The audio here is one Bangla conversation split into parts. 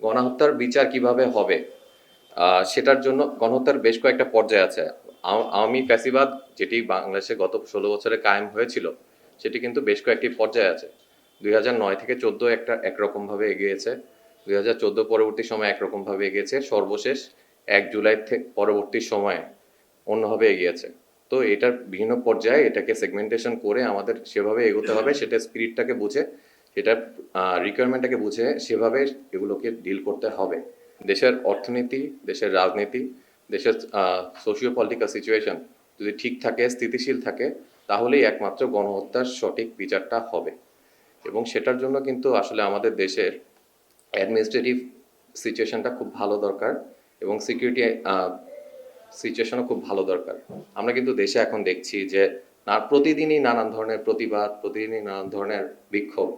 গণহত্যার বিচার কীভাবে হবে? সেটার জন্য গণহত্যার বেশ কয়েকটা পর্যায় আছে। আও- আওয়ামী ফ্যাসিবাদ, যেটি বাংলাদেশে গত ষোলো বছরে কায়েম হয়েছিল, সেটি কিন্তু বেশ কয়েকটি পর্যায়ে আছে। দুই হাজার নয় থেকে চোদ্দ একটা একরকম ভাবে এগিয়েছে। দুই হাজার চোদ্দ পরবর্তী সময় একরকম ভাবে এগিয়েছে। সর্বশেষ এক জুলাই থেকে পরবর্তী সময়ে অন্যভাবে এগিয়েছে। তো এটার বিভিন্ন পর্যায়ে এটাকে সেগমেন্টেশন করে আমাদের সেভাবে এগোতে হবে। সেটা স্পিরিটটাকে বুঝে সেটার রিকোয়ারমেন্টটাকে বুঝে সেভাবে এগুলোকে ডিল করতে হবে। দেশের অর্থনীতি, দেশের রাজনীতি, দেশের সোশিও পলিটিক্যাল সিচুয়েশন যদি ঠিক থাকে, স্থিতিশীল থাকে, তাহলেই একমাত্র গণহত্যার সঠিক বিচারটা হবে। এবং সেটার জন্য কিন্তু আসলে আমাদের দেশের অ্যাডমিনিস্ট্রেটিভ সিচুয়েশনটা খুব ভালো দরকার এবং সিকিউরিটি সিচুয়েশনও খুব ভালো দরকার। আমরা কিন্তু দেশে এখন দেখছি যে, না, প্রতিদিনই নানান ধরনের প্রতিবাদ, প্রতিদিনই নানান ধরনের বিক্ষোভ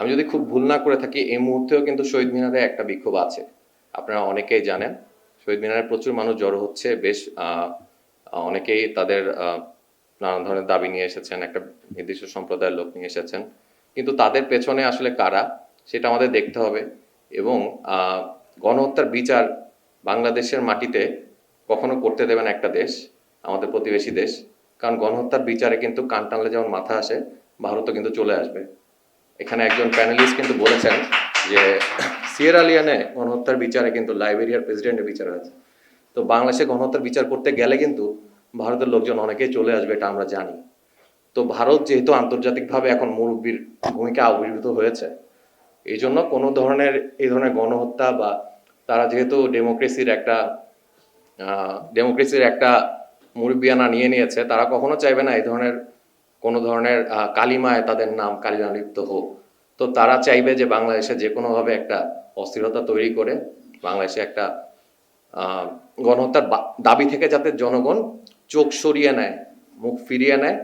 আমি যদি খুব ভুল না করে থাকি, এই মুহূর্তেও কিন্তু শহীদ মিনারে একটা বিক্ষোভ আছে। আপনারা অনেকেই জানেন, শহীদ মিনারে প্রচুর মানুষ জড়ো হচ্ছে, বেশ অনেকেই তাদের নানান ধরনের দাবি নিয়ে এসেছেন, একটা নির্দিষ্ট সম্প্রদায়ের লোক নিয়ে এসেছেন। কিন্তু তাদের পেছনে আসলে কারা, সেটা আমাদের দেখতে হবে এবং গণহত্যার বিচার বাংলাদেশের মাটিতে কখনো করতে দেবে না একটা দেশ, আমাদের প্রতিবেশী দেশ। কারণ গণহত্যার বিচারে কিন্তু কান টানলে যেমন মাথা আসে, ভারতও কিন্তু চলে আসবে। এখানে একজন প্যানেলিস্ট কিন্তু বলেছেন যে সিয়েরা লিয়ানে গণহত্যার বিচারে কিন্তু লাইবেরিয়ার প্রেসিডেন্টের বিচার আছে তো বাংলাদেশে গণহত্যার বিচার করতে গেলে কিন্তু ভারতের লোকজন অনেকেই চলে আসবে এটা আমরা জানি। তো ভারত যেহেতু আন্তর্জাতিকভাবে এখন মুরব্বীর ভূমিকা আবির্ভূত হয়েছে এই জন্য কোনো ধরনের এই ধরনের গণহত্যা বা তারা যেহেতু ডেমোক্রেসির একটা ডেমোক্রেসির একটা মুরব্বিয়ানা নিয়ে নিয়েছে, তারা কখনো চাইবে না এই ধরনের কোনো ধরনের কালিমায় তাদের নাম কালিমালিপ্ত হোক। তো তারা চাইবে যে বাংলাদেশে যে কোনোভাবে একটা অস্থিরতা তৈরি করে, বাংলাদেশে একটা গণহত্যার দাবি থেকে যাতে জনগণ চোখ সরিয়ে নেয়, মুখ ফিরিয়ে নেয়,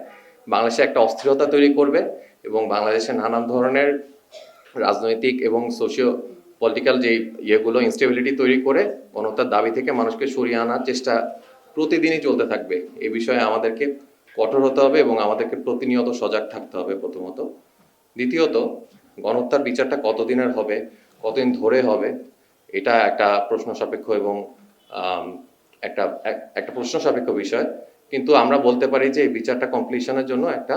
বাংলাদেশে একটা অস্থিরতা তৈরি করবে এবং বাংলাদেশে নানান ধরনের রাজনৈতিক এবং সোশিও পলিটিক্যাল যে ইয়েগুলো ইনস্টেবিলিটি তৈরি করে গণহত্যার দাবি থেকে মানুষকে সরিয়ে আনার চেষ্টা প্রতিদিনই চলতে থাকবে। এ বিষয়ে আমাদেরকে কঠোর হতে হবে এবং আমাদেরকে প্রতিনিয়ত সজাগ থাকতে হবে প্রথমত। দ্বিতীয়ত, গণহত্যার বিচারটা কতদিনের হবে, কতদিন ধরে হবে, এটা একটা প্রশ্ন সাপেক্ষ এবং একটা একটা প্রশ্ন সাপেক্ষ বিষয়। কিন্তু আমরা বলতে পারি যে এই বিচারটা কমপ্লিশনের জন্য একটা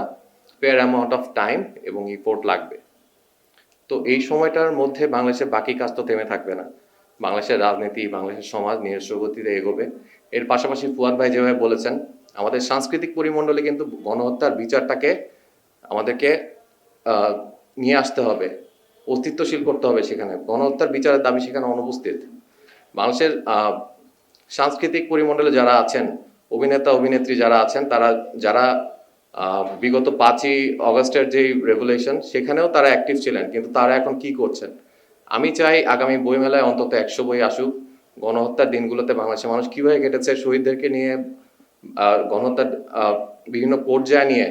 ফেয়ার অ্যামাউন্ট অফ টাইম এবং ইফোর্ট লাগবে। তো এই সময়টার মধ্যে বাংলাদেশের বাকি কাজ তো থেমে থাকবে না। বাংলাদেশের রাজনীতি, বাংলাদেশের সমাজ নিজস্ব গতিতে এগোবে। এর পাশাপাশি ফুয়াদ ভাই যেভাবে বলেছেন আমাদের সাংস্কৃতিক পরিমণ্ডলে কিন্তু গণহত্যার বিচারটাকে আমাদেরকে নিয়ে আসতে হবে অস্তিত্বশীল করতে হবে সেখানে। গণহত্যার বিচারের দাবি সেখানে অনুপস্থিত। আহ, সাংস্কৃতিক পরিমণ্ডলে যারা আছেন অভিনেতা অভিনেত্রী যারা আছেন তারা যারা বিগত পাঁচই অগস্টের যে রেগুলেশন সেখানেও তারা অ্যাক্টিভ ছিলেন কিন্তু তারা এখন কি করছেন? আমি চাই আগামী বইমেলায় অন্তত একশো বই আসুক। গণহত্যার দিনগুলোতে বাংলাদেশের মানুষ কীভাবে কেটেছে শহীদদেরকে নিয়ে আহ, গণহত্যার বিভিন্ন পর্যায়ে নিয়ে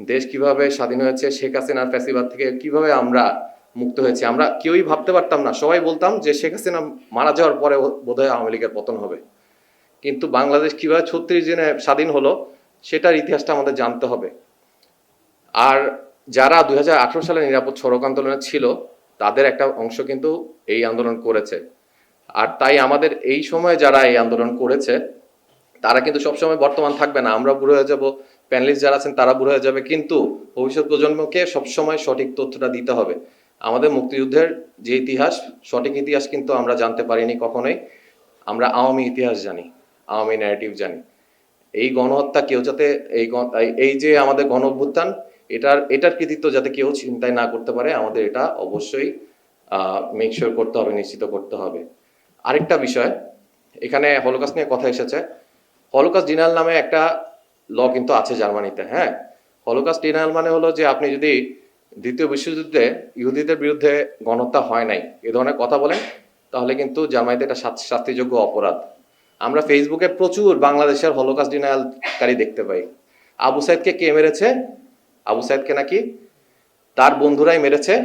দেশ কীভাবে স্বাধীন হয়েছে শেখ হাসিনার ফ্যাসিবাদ থেকে কীভাবে আমরা মুক্ত হয়েছি আমরা কেউই ভাবতে পারতাম না। সবাই বলতাম যে শেখ হাসিনা মারা যাওয়ার পরে বোধহয় আওয়ামী লীগের পতন হবে। কিন্তু বাংলাদেশ কীভাবে ছত্রিশ দিনে স্বাধীন হলো সেটার ইতিহাসটা আমাদের জানতে হবে। আর যারা দুই হাজার আঠারো সালে নিরাপদ সড়ক আন্দোলনে ছিল তাদের একটা অংশ কিন্তু এই আন্দোলন করেছে। আর তাই আমাদের এই সময়ে যারা এই আন্দোলন করেছে তারা কিন্তু সবসময় বর্তমান থাকবে না। আমরা বুড়ো হয়ে যাব প্যানেলিস্ট যারা আছেন তারা বুড়ো হয়ে যাবে, কিন্তু ভবিষ্যৎ প্রজন্মকে সবসময় সঠিক তথ্যটা দিতে হবে। আমাদের মুক্তিযুদ্ধের যে ইতিহাস, সঠিক ইতিহাস কিন্তু আমরা জানতে পারিনি কখনোই। আমরা আওয়ামী ইতিহাস জানি, আওয়ামী ন্যারেটিভ জানি। এই গণহত্যা কেউ যাতে, এই এই- যে আমাদের গণ অভ্যুত্থান এটার এটার কৃতিত্ব যাতে কেউ চিন্তায় না করতে পারে, আমাদের এটা অবশ্যই মেক শিওর করতে হবে, নিশ্চিত করতে হবে। আরেকটা বিষয়, এখানে হলোকাস্ট নিয়ে কথা এসেছে। হলোকাস্ট ডিনাল নামে একটা ল কিন্তু আছে জার্মানিতে হ্যাঁ? হলোকাস্ট ডিনাল মানে হলো যে আপনি যদি দ্বিতীয় বিশ্বযুদ্ধে ইহুদিদের বিরুদ্ধে গণহত্যা হয় নাই, এ ধরনের কথা বলেন, তাহলে কিন্তু জার্মানিতে এটা শাস্তি- শাস্তিযোগ্য অপরাধ। আমরা ফেসবুকে প্রচুর বাংলাদেশের হলোকাস্ট ডিনায়ালকারী দেখতে পাই। আবু সাইদকে কে মেরেছে? আবু সাইদকে নাকি? তার বন্ধুরাই মেরেছে,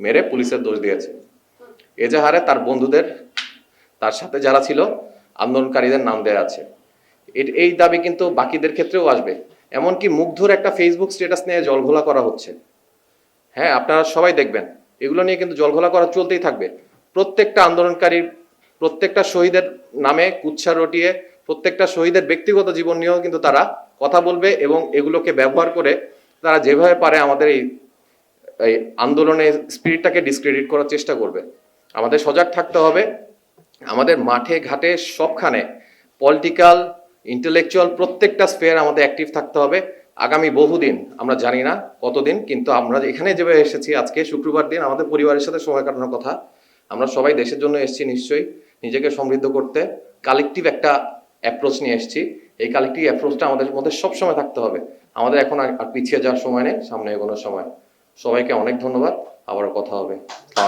মেরে পুলিশের দোষ দিয়েছে। এজাহারে তার বন্ধুদের, তার সাথে যারা ছিল, আন্দোলনকারীদের নাম দেয়া আছে। এই দাবি কিন্তু বাকিদের ক্ষেত্রেও আসবে। এমনকি মুগ্ধর একটা ফেসবুক স্ট্যাটাস নিয়ে জলঘোলা করা হচ্ছে। হ্যাঁ আপনারা সবাই দেখবেন। এগুলো নিয়ে কিন্তু জলঘোলা করা চলতেই থাকবে। প্রত্যেকটা আন্দোলনকারী প্রত্যেকটা শহীদের নামে কুচ্ছা রটিয়ে প্রত্যেকটা শহীদের ব্যক্তিগত জীবন নিয়েও কিন্তু তারা কথা বলবে এবং এগুলোকে ব্যবহার করে তারা যেভাবে পারে আমাদের এই এই আন্দোলনের স্পিরিটটাকে ডিসক্রেডিট করার চেষ্টা করবে। আমাদের সজাগ থাকতে হবে। আমাদের মাঠে, ঘাটে সবখানে পলিটিক্যাল ইন্টেলেকচুয়াল প্রত্যেকটা স্পেয়ার আমাদের অ্যাক্টিভ থাকতে হবে। আগামী বহুদিন, আমরা জানি না কতদিন, কিন্তু আমরা এখানে যেভাবে এসেছি আজকে, শুক্রবার দিন, আমাদের পরিবারের সাথে সময় কাটানোর কথা। আমরা সবাই দেশের জন্য এসেছি নিশ্চয়ই, নিজেকে সমৃদ্ধ করতে। কালেকটিভ একটা অ্যাপ্রোচ নিয়ে এসেছি। এই কালেকটিভ অ্যাপ্রোচটা আমাদের মধ্যে সবসময় থাকতে হবে। আমাদের এখন আর পিছিয়ে যাওয়ার সময় নেই, সামনে এগোনোর সময়। সবাইকে অনেক ধন্যবাদ, আবারও কথা হবে।